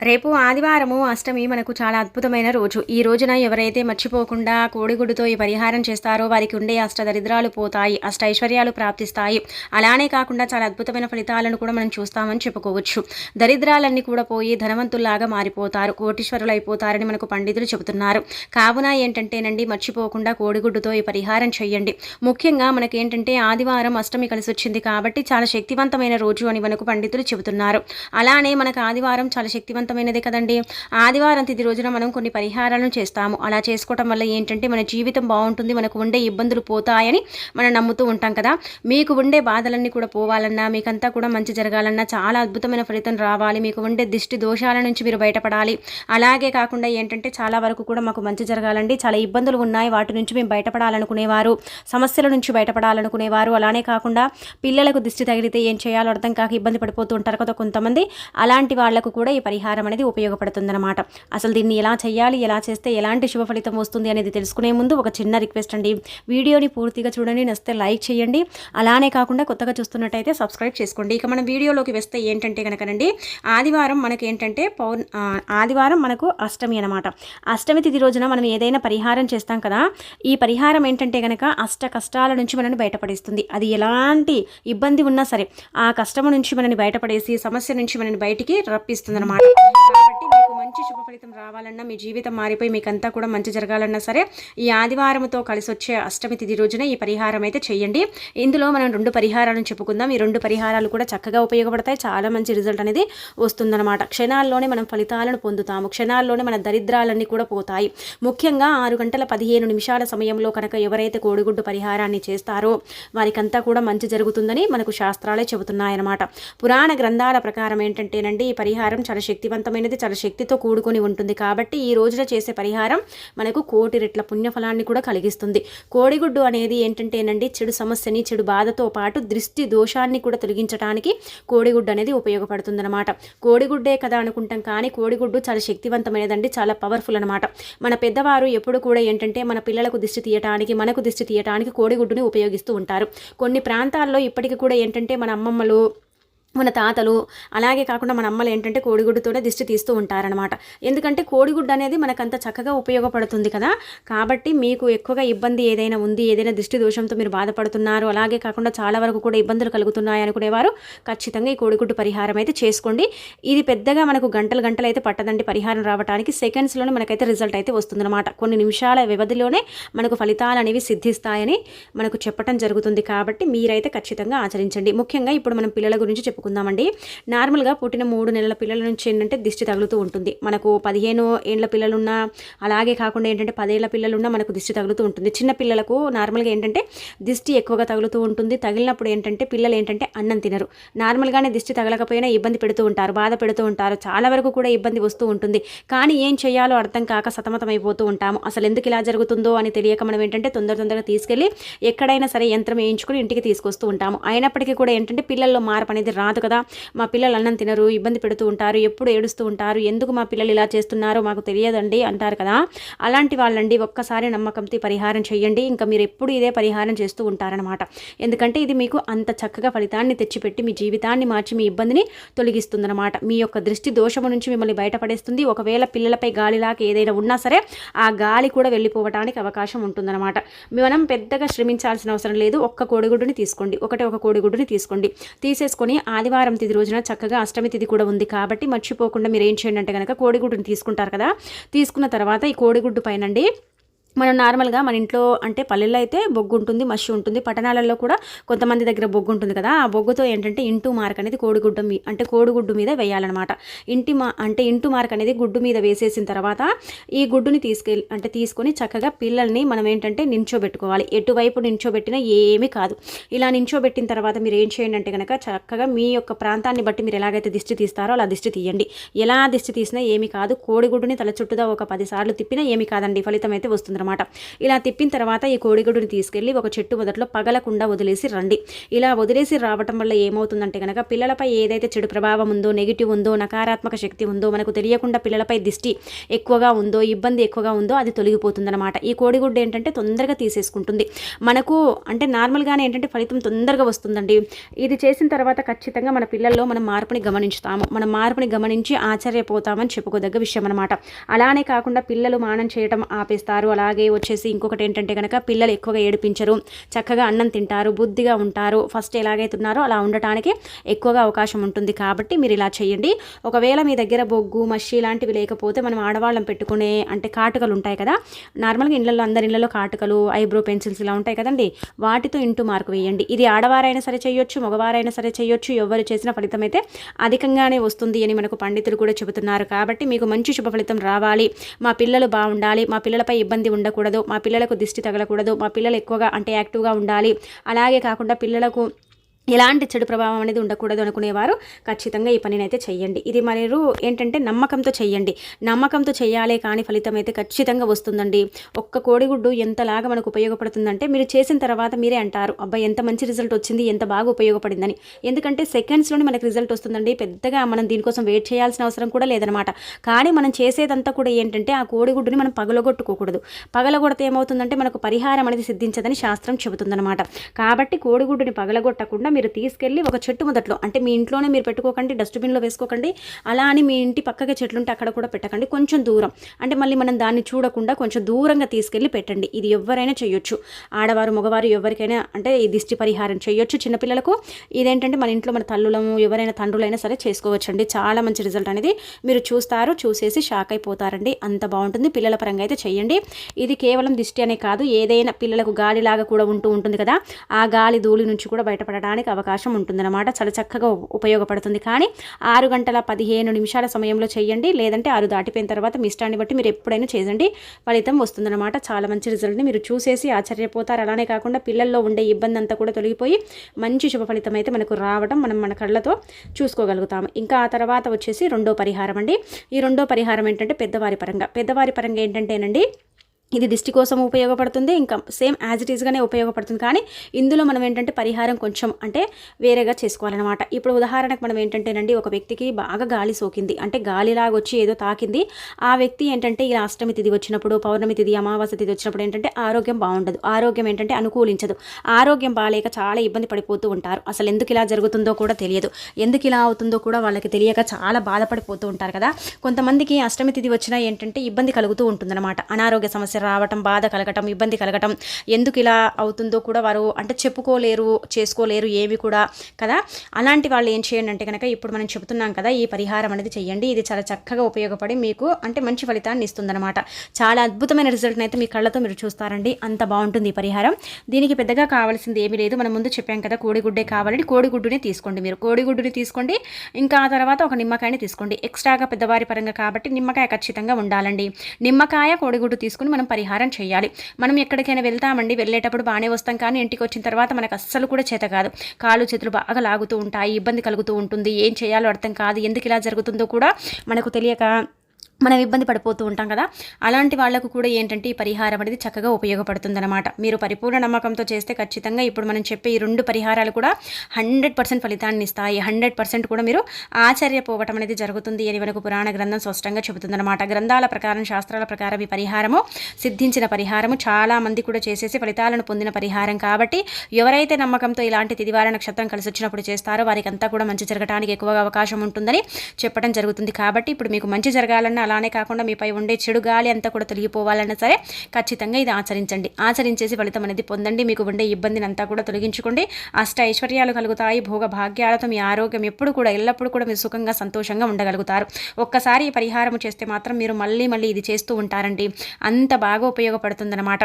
రేపు ఆదివారము అష్టమి మనకు చాలా అద్భుతమైన రోజు. ఈ రోజున ఎవరైతే మర్చిపోకుండా కోడిగుడ్డుతో ఈ పరిహారం చేస్తారో వారికి ఉండే అష్ట దరిద్రాలు పోతాయి అష్ట ఐశ్వర్యాలు ప్రాప్తిస్తాయి. అలానే కాకుండా చాలా అద్భుతమైన ఫలితాలను కూడా మనం చూస్తామని చెప్పుకోవచ్చు. దరిద్రాలన్నీ కూడా పోయి ధనవంతుల్లాగా మారిపోతారు కోటీశ్వరులు అయిపోతారని మనకు పండితులు చెబుతున్నారు. కావున ఏంటంటేనండి మర్చిపోకుండా కోడిగుడ్డుతో ఈ పరిహారం చేయండి. ముఖ్యంగా మనకేంటంటే ఆదివారం అష్టమి కలిసి వచ్చింది కాబట్టి చాలా శక్తివంతమైన రోజు అని మనకు పండితులు చెబుతున్నారు. అలానే మనకు ఆదివారం చాలా శక్తివంతమైనదే కదండి. ఆదివారం తిది రోజున మనం కొన్ని పరిహారాలను చేస్తాము. అలా చేసుకోవటం వల్ల ఏంటంటే మన జీవితం బాగుంటుంది మనకు ఉండే ఇబ్బందులు పోతాయని మనం నమ్ముతూ ఉంటాం కదా. మీకు ఉండే బాధలన్నీ కూడా పోవాలన్నా మీకంతా కూడా మంచి జరగాలన్నా చాలా అద్భుతమైన ఫలితం రావాలి. మీకు ఉండే దిష్టి దోషాల నుంచి మీరు బయటపడాలి. అలాగే కాకుండా ఏంటంటే చాలా వరకు కూడా మాకు మంచి జరగాలండి. చాలా ఇబ్బందులు ఉన్నాయి. వాటి నుంచి మేము బయటపడాలనుకునేవారు సమస్యల నుంచి బయటపడాలనుకునేవారు. అలానే కాకుండా పిల్లలకు దిష్టి తగిలితే ఏం చేయాలో అర్థం కాక ఇబ్బంది పడిపోతూ ఉంటారు కదా కొంతమంది. అలాంటి వాళ్ళకు కూడా ఈ పరిహారం అనేది ఉపయోగపడుతుందన్నమాట. అసలు దీన్ని ఎలా చేయాలి ఎలా చేస్తే ఎలాంటి శుభ ఫలితం వస్తుంది అనేది తెలుసుకునే ముందు ఒక చిన్న రిక్వెస్ట్ అండి. వీడియోని పూర్తిగా చూడండి నచ్చితే లైక్ చేయండి. అలానే కాకుండా కొత్తగా చూస్తున్నట్టయితే సబ్స్క్రైబ్ చేసుకోండి. ఇక మనం వీడియోలోకి వస్తే ఏంటంటే కనుకనండి ఆదివారం మనకు ఏంటంటే పౌర్ ఆదివారం మనకు అష్టమి అనమాట అష్టమి తిథి రోజున మనం ఏదైనా పరిహారం చేస్తాం కదా ఈ పరిహారం ఏంటంటే కనుక అష్ట కష్టాల నుంచి మనల్ని బయటపడేస్తుంది. అది ఎలాంటి ఇబ్బంది ఉన్నా సరే ఆ కష్టం నుంచి మనల్ని బయటపడేసి సమస్య నుంచి మనల్ని బయటికి రప్పిస్తుంది అనమాట Bye. మీకు మంచి శుభ ఫలితం రావాలన్నా మీ జీవితం మారిపోయి మీకంతా కూడా మంచి జరగాలన్నా సరే ఈ ఆదివారంతో కలిసి వచ్చే అష్టమి తిథి రోజున ఈ పరిహారం అయితే చేయండి. ఇందులో మనం రెండు పరిహారాలను చెప్పుకుందాం. ఈ రెండు పరిహారాలు కూడా చక్కగా ఉపయోగపడతాయి. చాలా మంచి రిజల్ట్ అనేది వస్తుందన్నమాట. క్షణాల్లోనే మనం ఫలితాలను పొందుతాము. క్షణాల్లోనే మన దరిద్రాలన్నీ కూడా పోతాయి. ముఖ్యంగా ఆరు గంటల పదిహేను నిమిషాల సమయంలో కనుక ఎవరైతే కోడిగుడ్డు పరిహారాన్ని చేస్తారో వారికంతా కూడా మంచి జరుగుతుందని మనకు శాస్త్రాలే చెబుతున్నాయన్నమాట. పురాణ గ్రంథాల ప్రకారం ఏంటంటేనండి ఈ పరిహారం చాలా శక్తివంతమైనది చాలా శక్తితో కూడుకొని ఉంటుంది. కాబట్టి ఈ రోజున చేసే పరిహారం మనకు కోటి రెట్ల పుణ్యఫలాన్ని కూడా కలిగిస్తుంది. కోడిగుడ్డు అనేది ఏంటంటేనండి చెడు సమస్యని చెడు బాధతో పాటు దృష్టి దోషాన్ని కూడా తొలగించడానికి కోడిగుడ్డు అనేది ఉపయోగపడుతుందన్నమాట. కోడిగుడ్డే కదా అనుకుంటాం కానీ కోడిగుడ్డు చాలా శక్తివంతమైనదండి చాలా పవర్ఫుల్ అనమాట మన పెద్దవారు ఎప్పుడు కూడా ఏంటంటే మన పిల్లలకు దిష్టి తీయటానికి మనకు దిష్టి తీయటానికి కోడిగుడ్డుని ఉపయోగిస్తూ ఉంటారు. కొన్ని ప్రాంతాల్లో ఇప్పటికీ కూడా ఏంటంటే మన అమ్మమ్మలు మన తాతలు అలాగే కాకుండా మన అమ్మలు ఏంటంటే కోడిగుడ్డుతోనే దిష్టి తీస్తూ ఉంటారనమాట ఎందుకంటే కోడిగుడ్డు అనేది మనకంత చక్కగా ఉపయోగపడుతుంది కదా. కాబట్టి మీకు ఎక్కువగా ఇబ్బంది ఏదైనా ఉంది ఏదైనా దిష్టి దోషంతో మీరు బాధపడుతున్నారు అలాగే కాకుండా చాలా వరకు కూడా ఇబ్బందులు కలుగుతున్నాయి అనుకునేవారు ఖచ్చితంగా ఈ కోడిగుడ్డు పరిహారం అయితే చేసుకోండి. ఇది పెద్దగా మనకు గంటలు గంటలు అయితే పట్టదండి పరిహారం రావడానికి సెకండ్స్లోనే మనకైతే రిజల్ట్ అయితే వస్తుందన్నమాట. కొన్ని నిమిషాల వ్యవధిలోనే మనకు ఫలితాలు అనేవి సిద్ధిస్తాయని మనకు చెప్పడం జరుగుతుంది కాబట్టి మీరైతే ఖచ్చితంగా ఆచరించండి. ముఖ్యంగా ఇప్పుడు మనం పిల్లల గురించి చెప్పుకుందామండి నార్మల్గా పుట్టిన మూడు నెలల పిల్లల నుంచి ఏంటంటే దిష్టి తగులుతూ ఉంటుంది. మనకు పదిహేను ఏండ్ల పిల్లలున్నా అలాగే కాకుండా ఏంటంటే పదేళ్ళ పిల్లలున్నా మనకు దిష్టి తగులుతూ ఉంటుంది. చిన్న పిల్లలకు నార్మల్గా ఏంటంటే దిష్టి ఎక్కువగా తగులుతూ ఉంటుంది. తగిలినప్పుడు ఏంటంటే పిల్లలు ఏంటంటే అన్నం తినరు. నార్మల్గానే దిష్టి తగలకపోయినా ఇబ్బంది పెడుతూ ఉంటారు బాధ పెడుతూ ఉంటారు. చాలా వరకు కూడా ఇబ్బంది వస్తూ ఉంటుంది. కానీ ఏం చేయాలో అర్థం కాక సతమతమైపోతూ ఉంటాము. అసలు ఎందుకు ఇలా జరుగుతుందో అని తెలియక మనం ఏంటంటే తొందర తొందరగా తీసుకెళ్ళి ఎక్కడైనా సరే యంత్రం వేయించుకుని ఇంటికి తీసుకొస్తూ ఉంటాము. అయినప్పటికీ కూడా ఏంటంటే పిల్లల్లో మార్పు అనేది రాదు. కదా మా పిల్లలు అన్నం తినరు ఇబ్బంది పెడుతూ ఉంటారు ఎప్పుడు ఏడుస్తూ ఉంటారు ఎందుకు మా పిల్లలు ఇలా చేస్తున్నారో మాకు తెలియదండి అంటారు కదా. అలాంటి వాళ్ళండి ఒక్కసారి నమ్మకంతో పరిహారం చేయండి ఇంకా మీరు ఎప్పుడు ఇదే పరిహారం చేస్తూ ఉంటారనమాట ఎందుకంటే ఇది మీకు అంత చక్కగా ఫలితాన్ని తెచ్చిపెట్టి మీ జీవితాన్ని మార్చి మీ ఇబ్బందిని తొలగిస్తుందనమాట మీ యొక్క దృష్టి దోషము నుంచి మిమ్మల్ని బయటపడేస్తుంది. ఒకవేళ పిల్లలపై గాలిలాగా ఏదైనా ఉన్నా సరే ఆ గాలి కూడా వెళ్ళిపోవడానికి అవకాశం ఉంటుందన్నమాట. మనం పెద్దగా శ్రమించాల్సిన అవసరం లేదు. ఒక్క కోడిగుడ్డుని తీసుకోండి. ఒకటే ఒక కోడిగుడ్డుని తీసుకోండి. తీసేసుకొని ఆదివారం తిది రోజున చక్కగా అష్టమి తిథి కూడా ఉంది కాబట్టి మర్చిపోకుండా మీరు ఏం చేయండి అంటే కనుక కోడిగుడ్డుని తీసుకుంటారు కదా. తీసుకున్న తర్వాత ఈ కోడిగుడ్డు పైనండి మనం నార్మల్గా మన ఇంట్లో అంటే పల్లెల్లో అయితే బొగ్గు ఉంటుంది మషి ఉంటుంది. పట్టణాలలో కూడా కొంతమంది దగ్గర బొగ్గు ఉంటుంది కదా. ఆ బొగ్గుతో ఏంటంటే ఇంటూ మార్క్ అనేది కోడిగుడ్డ మీ అంటే కోడిగుడ్డు మీద వేయాలన్నమాట. ఇంటి మా అంటే ఇంటూ మార్క్ అనేది గుడ్డు మీద వేసేసిన తర్వాత ఈ గుడ్డుని తీసుకెళ్ళి అంటే తీసుకొని చక్కగా పిల్లల్ని మనం ఏంటంటే నించోబెట్టుకోవాలి. ఎటువైపు నించోబెట్టినా ఏమీ కాదు. ఇలా నించోబెట్టిన తర్వాత మీరు ఏం చేయండి అంటే కనుక చక్కగా మీ యొక్క ప్రాంతాన్ని బట్టి మీరు ఎలాగైతే దిష్టి తీస్తారో అలా దిష్టి తీయండి. ఎలా దిష్టి తీసినా ఏమీ కాదు. కోడిగుడ్డుని తల చుట్టూదా ఒక పది సార్లు తిప్పినా ఏమీ కాదండి. ఫలితం అయితే వస్తుంది అనమాట ఇలా తిప్పిన తర్వాత ఈ కోడిగుడ్డుని తీసుకెళ్ళి ఒక చెట్టు మొదట్లో పగలకుండా వదిలేసి రండి. ఇలా వదిలేసి రావటం వల్ల ఏమవుతుందంటే కనుక పిల్లలపై ఏదైతే చెడు ప్రభావం ఉందో నెగిటివ్ ఉందో నకారాత్మక శక్తి ఉందో మనకు తెలియకుండా పిల్లలపై దిష్టి ఎక్కువగా ఉందో ఇబ్బంది ఎక్కువగా ఉందో అది తొలగిపోతుందన్నమాట. ఈ కోడిగుడ్డు ఏంటంటే తొందరగా తీసేసుకుంటుంది. మనకు అంటే నార్మల్గానే ఏంటంటే ఫలితం తొందరగా వస్తుందండి. ఇది చేసిన తర్వాత ఖచ్చితంగా మన పిల్లల్లో మనం మార్పుని గమనించుతాము. మన మార్పుని గమనించి ఆశ్చర్యపోతామని చెప్పుకోదగ్గ విషయం అనమాట అలానే కాకుండా పిల్లలు మానం చేయటం ఆపేస్తారు. అలా అలాగే వచ్చేసి ఇంకొకటి ఏంటంటే కనుక పిల్లలు ఎక్కువగా ఏడిపించరు చక్కగా అన్నం తింటారు బుద్ధిగా ఉంటారు ఫస్ట్ ఎలాగైతే ఉన్నారో అలా ఉండటానికి ఎక్కువగా అవకాశం ఉంటుంది. కాబట్టి మీరు ఇలా చేయండి. ఒకవేళ మీ దగ్గర బొగ్గు మషి ఇలాంటివి లేకపోతే మనం ఆడవాళ్ళం పెట్టుకునే అంటే కాటుకలు ఉంటాయి కదా నార్మల్గా ఇళ్ళల్లో అందరి ఇళ్ళలో కాటుకలు ఐబ్రో పెన్సిల్స్ ఇలా ఉంటాయి కదండి వాటితో ఇంటూ మార్కు వేయండి. ఇది ఆడవారైనా సరే చేయొచ్చు మగవారైనా సరే చేయొచ్చు ఎవరు చేసిన ఫలితం అయితే అధికంగానే వస్తుంది అని మనకు పండితులు కూడా చెబుతున్నారు. కాబట్టి మీకు మంచి శుభ ఫలితం రావాలి. మా పిల్లలు బాగుండాలి మా పిల్లలపై ఇబ్బంది ఉండకూడదు మా పిల్లలకు దిష్టి తగలకూడదు మా పిల్లలు ఎక్కువగా అంటే యాక్టివ్గా ఉండాలి. అలాగే కాకుండా పిల్లలకు ఎలాంటి చెడు ప్రభావం అనేది ఉండకూడదు అనుకునేవారు ఖచ్చితంగా ఈ పనిని అయితే చెయ్యండి. ఇది మీరు ఏంటంటే నమ్మకంతో చెయ్యండి. నమ్మకంతో చేయాలే కానీ ఫలితం అయితే ఖచ్చితంగా వస్తుందండి. ఒక్క కోడిగుడ్డు ఎంతలాగా మనకు ఉపయోగపడుతుందంటే మీరు చేసిన తర్వాత మీరే అంటారు అబ్బాయి ఎంత మంచి రిజల్ట్ వచ్చింది ఎంత బాగా ఉపయోగపడిందని. ఎందుకంటే సెకండ్స్లోనే మనకు రిజల్ట్ వస్తుందండి. పెద్దగా మనం దీనికోసం వెయిట్ చేయాల్సిన అవసరం కూడా లేదనమాట. కానీ మనం చేసేదంతా కూడా ఏంటంటే ఆ కోడిగుడ్డుని మనం పగలగొట్టుకోకూడదు. పగలగొడితే ఏమవుతుందంటే మనకు పరిహారం అనేది సిద్ధించదని శాస్త్రం చెబుతుందనమాట. కాబట్టి కోడిగుడ్డుని పగలగొట్టకుండా మీరు తీసుకెళ్ళి ఒక చెట్టు మొదట్లో అంటే మీ ఇంట్లోనే మీరు పెట్టుకోకండి డస్ట్బిన్లో వేసుకోకండి అలా అని మీ ఇంటి పక్కగా చెట్లు ఉంటే అక్కడ కూడా పెట్టకండి కొంచెం దూరం. అంటే మళ్ళీ మనం దాన్ని చూడకుండా కొంచెం దూరంగా తీసుకెళ్ళి పెట్టండి. ఇది ఎవరైనా చేయొచ్చు ఆడవారు మగవారు ఎవరికైనా అంటే ఈ దిష్టి పరిహారం చేయొచ్చు చిన్నపిల్లలకు. ఇదేంటంటే మన ఇంట్లో మన తల్లులము ఎవరైనా తండ్రులైనా సరే చేసుకోవచ్చండి. చాలా మంచి రిజల్ట్ అనేది మీరు చూస్తారు చూసేసి షాక్ అయిపోతారండి. అంత బాగుంటుంది. పిల్లల పరంగా అయితే చేయండి ఇది కేవలం దిష్టి అనే కాదు. ఏదైనా పిల్లలకు గాలిలాగా కూడా ఉంటూ ఉంటుంది కదా ఆ గాలి ధూళి నుంచి కూడా బయటపడడానికి చేయడానికి అవకాశం ఉంటుందన్నమాట. చాలా చక్కగా ఉపయోగపడుతుంది. కానీ ఆరు గంటల పదిహేను నిమిషాల సమయంలో చేయండి. లేదంటే ఆరు దాటిపోయిన తర్వాత మీ ఇష్టాన్ని బట్టి మీరు ఎప్పుడైనా చేయండి ఫలితం వస్తుందన్నమాట. చాలా మంచి రిజల్ట్ని మీరు చూసేసి ఆశ్చర్యపోతారు. అలానే కాకుండా పిల్లల్లో ఉండే ఇబ్బంది అంతా కూడా తొలగిపోయి మంచి శుభ ఫలితం అయితే మనకు రావడం మనం మన కళ్ళతో చూసుకోగలుగుతాము. ఇంకా ఆ తర్వాత వచ్చేసి రెండో పరిహారం అండి. ఈ రెండో పరిహారం ఏంటంటే పెద్దవారి పరంగా. పెద్దవారి పరంగా ఏంటంటేనండి ఇది దిష్టి కోసం ఉపయోగపడుతుంది. ఇంకా సేమ్ యాజ్ ఇట్ ఈస్గానే ఉపయోగపడుతుంది. కానీ ఇందులో మనం ఏంటంటే పరిహారం కొంచెం అంటే వేరేగా చేసుకోవాలన్నమాట. ఇప్పుడు ఉదాహరణకు మనం ఏంటంటేనండి ఒక వ్యక్తికి బాగా గాలి సోకింది. అంటే గాలిలాగా వచ్చి ఏదో తాకింది. ఆ వ్యక్తి ఏంటంటే ఇలా అష్టమి తిథి వచ్చినప్పుడు పౌర్ణమి తిథి అమావాస్య తిథి వచ్చినప్పుడు ఏంటంటే ఆరోగ్యం బాగుండదు. ఆరోగ్యం ఏంటంటే అనుకూలించదు. ఆరోగ్యం బాగాలేక చాలా ఇబ్బంది పడిపోతూ ఉంటారు. అసలు ఎందుకు ఇలా జరుగుతుందో కూడా తెలియదు. ఎందుకు ఇలా అవుతుందో కూడా వాళ్ళకి తెలియక చాలా బాధపడిపోతూ ఉంటారు కదా. కొంతమందికి అష్టమి తిథి వచ్చినా ఏంటంటే ఇబ్బంది కలుగుతూ ఉంటుందన్నమాట. అనారోగ్య సమస్య రావటం బాధ కలగటం ఇబ్బంది కలగటం ఎందుకు ఇలా అవుతుందో కూడా వారు అంటే చెప్పుకోలేరు చేసుకోలేరు ఏవి కూడా కదా. అలాంటి వాళ్ళు ఏం చేయండి అంటే కనుక ఇప్పుడు మనం చెబుతున్నాం కదా ఈ పరిహారం అనేది చేయండి ఇది చాలా చక్కగా ఉపయోగపడి మీకు అంటే మంచి ఫలితాన్ని ఇస్తుందన్నమాట. చాలా అద్భుతమైన రిజల్ట్ని అయితే మీ కళ్ళతో మీరు చూస్తారండి. అంత బాగుంటుంది ఈ పరిహారం. దీనికి పెద్దగా కావాల్సింది ఏమీ లేదు. మనం ముందు చెప్పాం కదా కోడిగుడ్డే కావాలండి కోడిగుడ్డుని తీసుకోండి మీరు. కోడిగుడ్డుని తీసుకోండి. ఇంకా ఆ తర్వాత ఒక నిమ్మకాయని తీసుకోండి. ఎక్స్ట్రాగా పెద్దవారి పరంగా కాబట్టి నిమ్మకాయ ఖచ్చితంగా ఉండాలండి. నిమ్మకాయ కోడిగుడ్డు తీసుకుని మనం పరిహారం చేయాలి. మనం ఎక్కడికైనా వెళ్తామండి వెళ్ళేటప్పుడు బాగానే వస్తాం. కానీ ఇంటికి వచ్చిన తర్వాత మనకు అస్సలు కూడా చేత కాదు. కాళ్ళు చేతులు బాగా లాగుతూ ఉంటాయి ఇబ్బంది కలుగుతూ ఉంటుంది. ఏం చేయాలో అర్థం కాదు. ఎందుకు ఇలా జరుగుతుందో కూడా మనకు తెలియక మనం ఇబ్బంది పడిపోతూ ఉంటాం కదా. అలాంటి వాళ్ళకు కూడా ఏంటంటే ఈ పరిహారం అనేది చక్కగా ఉపయోగపడుతుందన్నమాట. మీరు పరిపూర్ణ నమ్మకంతో చేస్తే ఖచ్చితంగా ఇప్పుడు మనం చెప్పే ఈ రెండు పరిహారాలు కూడా హండ్రెడ్ పర్సెంట్ ఫలితాన్ని ఇస్తాయి. హండ్రెడ్ పర్సెంట్ కూడా మీరు ఆశ్చర్యపోవటం అనేది జరుగుతుంది అని మనకు పురాణ గ్రంథం స్పష్టంగా చెబుతుందన్నమాట. గ్రంథాల ప్రకారం శాస్త్రాల ప్రకారం ఈ పరిహారము సిద్ధించిన పరిహారము. చాలా మంది కూడా చేసేసి ఫలితాలను పొందిన పరిహారం కాబట్టి ఎవరైతే నమ్మకంతో ఇలాంటి తిదివార నక్షత్రం కలిసి వచ్చినప్పుడు చేస్తారో వారికి అంతా కూడా మంచి జరగడానికి ఎక్కువగా అవకాశం ఉంటుందని చెప్పడం జరుగుతుంది. కాబట్టి ఇప్పుడు మీకు మంచి జరగాలన్న అలానే కాకుండా మీపై ఉండే చెడు గాలి అంతా కూడా తొలగిపోవాలన్నా సరే ఖచ్చితంగా ఇది ఆచరించండి. ఆచరించేసి ఫలితం అనేది పొందండి. మీకు ఉండే ఇబ్బందిని అంతా కూడా తొలగించుకోండి. అష్ట ఐశ్వర్యాలు కలుగుతాయి. భోగ భాగ్యాలతో మీ ఆరోగ్యం ఎప్పుడు కూడా ఎల్లప్పుడూ కూడా మీరు సుఖంగా సంతోషంగా ఉండగలుగుతారు. ఒక్కసారి ఈ పరిహారం చేస్తే మాత్రం మీరు మళ్ళీ మళ్ళీ ఇది చేస్తూ ఉంటారండి. అంత బాగా ఉపయోగపడుతుందన్నమాట.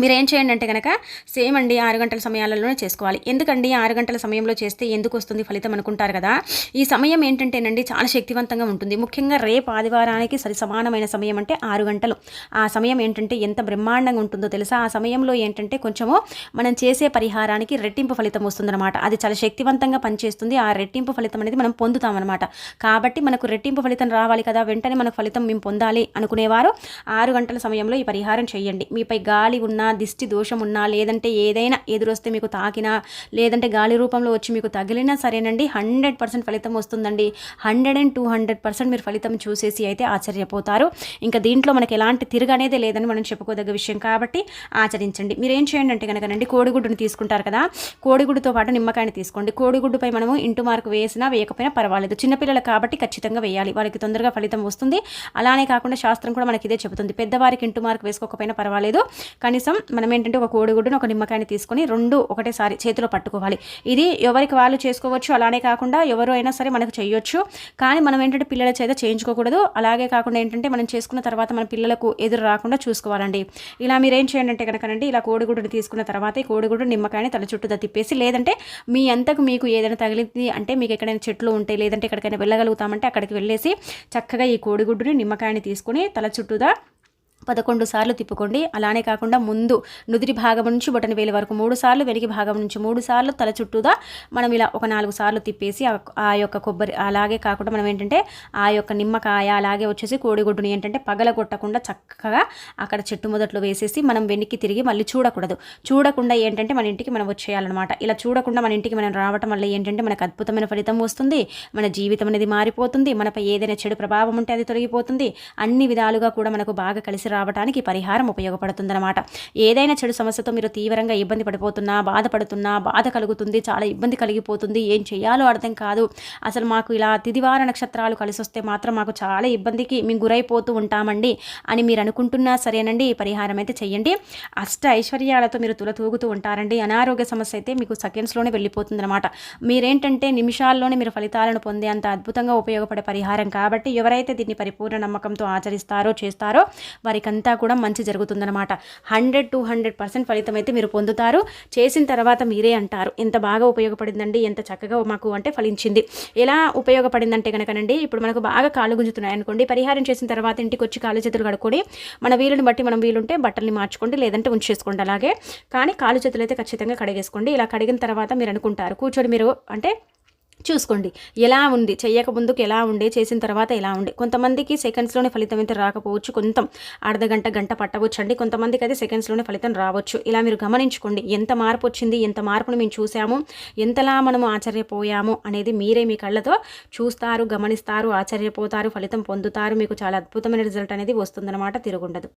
మీరు ఏం చేయండి అంటే కనుక సేమ్ అండి ఆరు గంటల సమయాలలోనే చేసుకోవాలి. ఎందుకండి ఆరు గంటల సమయంలో చేస్తే ఎందుకు వస్తుంది ఫలితం అనుకుంటారు కదా? ఈ సమయం ఏంటంటేనండి చాలా శక్తివంతంగా ఉంటుంది. ముఖ్యంగా రేపు ఆదివారానికి సరి సమానమైన సమయం అంటే ఆరు గంటలు. ఆ సమయం ఏంటంటే ఎంత బ్రహ్మాండంగా ఉంటుందో తెలుసా? ఆ సమయంలో ఏంటంటే కొంచెము మనం చేసే పరిహారానికి రెట్టింపు ఫలితం వస్తుందన్నమాట. అది చాలా శక్తివంతంగా పనిచేస్తుంది. ఆ రెట్టింపు ఫలితం అనేది మనం పొందుతామన్నమాట. కాబట్టి మనకు రెట్టింపు ఫలితం రావాలి కదా? వెంటనే మనకు ఫలితం మేము పొందాలి అనుకునేవారు ఆరు గంటల సమయంలో ఈ పరిహారం చేయండి. మీపై గాలి ఉన్న ఉన్నా దిష్టి దోషం ఉన్నా లేదంటే ఏదైనా ఎదురొస్తే మీకు తాకినా లేదంటే గాలి రూపంలో వచ్చి మీకు తగిలినా సరేనండి హండ్రెడ్ పర్సెంట్ ఫలితం వస్తుందండి. Hundred and two hundred percent మీరు ఫలితం చూసేసి అయితే ఆశ్చర్యపోతారు. ఇంకా దీంట్లో మనకి ఎలాంటి తిరగనేదే లేదని మనం చెప్పుకోదగ్గ విషయం కాబట్టి ఆచరించండి. మీరు ఏం చేయండి అంటే కనుకనండి కోడిగుడ్డుని తీసుకుంటారు కదా కోడిగుడ్డుతో పాటు నిమ్మకాయని తీసుకోండి. కోడిగుడ్డుపై మనము ఇంటు మార్కు వేసినా వేయకపోయినా పర్వాలేదు. చిన్నపిల్లలు కాబట్టి ఖచ్చితంగా వేయాలి. వారికి తొందరగా ఫలితం వస్తుంది. అలానే కాకుండా శాస్త్రం కూడా మనకి ఇదే చెబుతుంది. పెద్దవారికి ఇంటు మార్కు వేసుకోకపోయినా పర్వాలేదు. కనీసం కోసం మనం ఏంటంటే ఒక కోడిగుడ్డును ఒక నిమ్మకాయని తీసుకొని రెండు ఒకటేసారి చేతిలో పట్టుకోవాలి. ఇది ఎవరికి వాళ్ళు చేసుకోవచ్చు అలానే కాకుండా ఎవరు అయినా సరే మనకు చేయొచ్చు కానీ మనం ఏంటంటే పిల్లల చేత చేయించుకోకూడదు. అలాగే కాకుండా ఏంటంటే మనం చేసుకున్న తర్వాత మన పిల్లలకు ఎదురు రాకుండా చూసుకోవాలండి. ఇలా మీరు ఏం చేయండి అంటే కనుకనండి ఇలా కోడిగుడ్డుని తీసుకున్న తర్వాత ఈ కోడిగుడ్డు నిమ్మకాయని తల చుట్టూ తిప్పేసి లేదంటే మీ అంతకు మీకు ఏదైనా తగిలింది అంటే మీకు ఎక్కడైనా చెట్లు ఉంటే లేదంటే ఎక్కడికైనా వెళ్ళగలుగుతామంటే అక్కడికి వెళ్ళేసి చక్కగా ఈ కోడిగుడ్డుని నిమ్మకాయని తీసుకుని తల చుట్టూదా పదకొండు సార్లు తిప్పుకోండి. అలానే కాకుండా ముందు నుదిరి భాగం నుంచి బొటన వేలు వరకు మూడు సార్లు వెనక భాగం నుంచి మూడు సార్లు తల చుట్టూదా మనం ఇలా ఒక నాలుగు సార్లు తిప్పేసి ఆ యొక్క కొబ్బరి అలాగే కాకుండా మనం ఏంటంటే ఆ యొక్క నిమ్మకాయ అలాగే వచ్చేసి కోడిగుడ్డుని ఏంటంటే పగల కొట్టకుండా చక్కగా అక్కడ చెట్టు మొదట్లో వేసేసి మనం వెనక్కి తిరిగి మళ్ళీ చూడకూడదు. చూడకుండా ఏంటంటే మన ఇంటికి మనం వచ్చేయాలన్నమాట. ఇలా చూడకుండా మన ఇంటికి మనం రావటం వల్ల ఏంటంటే మనకు అద్భుతమైన ఫలితం వస్తుంది. మన జీవితం అనేది మారిపోతుంది. మనపై ఏదైనా చెడు ప్రభావం ఉంటే అది తొలగిపోతుంది. అన్ని విధాలుగా కూడా మనకు బాగా కలిసి రావడానికి పరిహారం ఉపయోగపడుతుందన్నమాట. ఏదైనా చెడు సమస్యతో మీరు తీవ్రంగా ఇబ్బంది పడిపోతున్నా బాధపడుతున్నా బాధ కలుగుతుంది చాలా ఇబ్బంది కలిగిపోతుంది ఏం చేయాలో అర్థం కాదు. అసలు మాకు ఇలా తిదివార నక్షత్రాలు కలిసి వస్తే మాత్రం మాకు చాలా ఇబ్బందికి మేము గురైపోతూ ఉంటామండి అని మీరు అనుకుంటున్నా సరేనండి. ఈ పరిహారం అయితే చెయ్యండి. అష్ట ఐశ్వర్యాలతో మీరు తులతూగుతూ ఉంటారండి. అనారోగ్య సమస్య అయితే మీకు సెకండ్స్లోనే వెళ్ళిపోతుందన్నమాట. మీరేంటంటే నిమిషాల్లోనే మీరు ఫలితాలను పొందే అంత అద్భుతంగా ఉపయోగపడే పరిహారం కాబట్టి ఎవరైతే దీన్ని పరిపూర్ణ నమ్మకంతో ఆచరిస్తారో చేస్తారో వారి అంతా కూడా మంచి జరుగుతుందనమాట హండ్రెడ్ టు హండ్రెడ్ పర్సెంట్ ఫలితం అయితే మీరు పొందుతారు. చేసిన తర్వాత మీరే అంటారు. ఎంత బాగా ఉపయోగపడిందండి ఎంత చక్కగా మాకు అంటే ఫలించింది. ఎలా ఉపయోగపడిందంటే కనుకనండి ఇప్పుడు మనకు బాగా కాళ్ళు గుంజుతున్నాయి అనుకోండి పరిహారం చేసిన తర్వాత ఇంటికి వచ్చి కాళ్ళు చేతులు కడుక్కొని మన వీలుని బట్టి మనం వీలుంటే బట్టల్ని మార్చుకోండి లేదంటే ఉంచేసుకోండి అలాగే. కానీ కాళ్ళు చేతులు అయితే ఖచ్చితంగా కడిగేసుకోండి. ఇలా కడిగిన తర్వాత మీరు అనుకుంటారు కూర్చొని మీరు అంటే చూసుకోండి. ఎలా ఉంది? చేయక ముందుకు ఎలా ఉండే? చేసిన తర్వాత ఎలా ఉండే? కొంతమందికి సెకండ్స్లోనే ఫలితం అయితే రాకపోవచ్చు. కొంత అర్ధ గంట గంట పట్టవచ్చు అండి కొంతమందికి అయితే సెకండ్స్లోనే ఫలితం రావచ్చు. ఇలా మీరు గమనించుకోండి. ఎంత మార్పు వచ్చింది? ఎంత మార్పును మేము చూసాము ఎంతలా మనము ఆశ్చర్యపోయాము? అనేది మీరే మీ కళ్ళతో చూస్తారు గమనిస్తారు ఆశ్చర్యపోతారు ఫలితం పొందుతారు. మీకు చాలా అద్భుతమైన రిజల్ట్ అనేది వస్తుందన్నమాట తిరుగుండదు.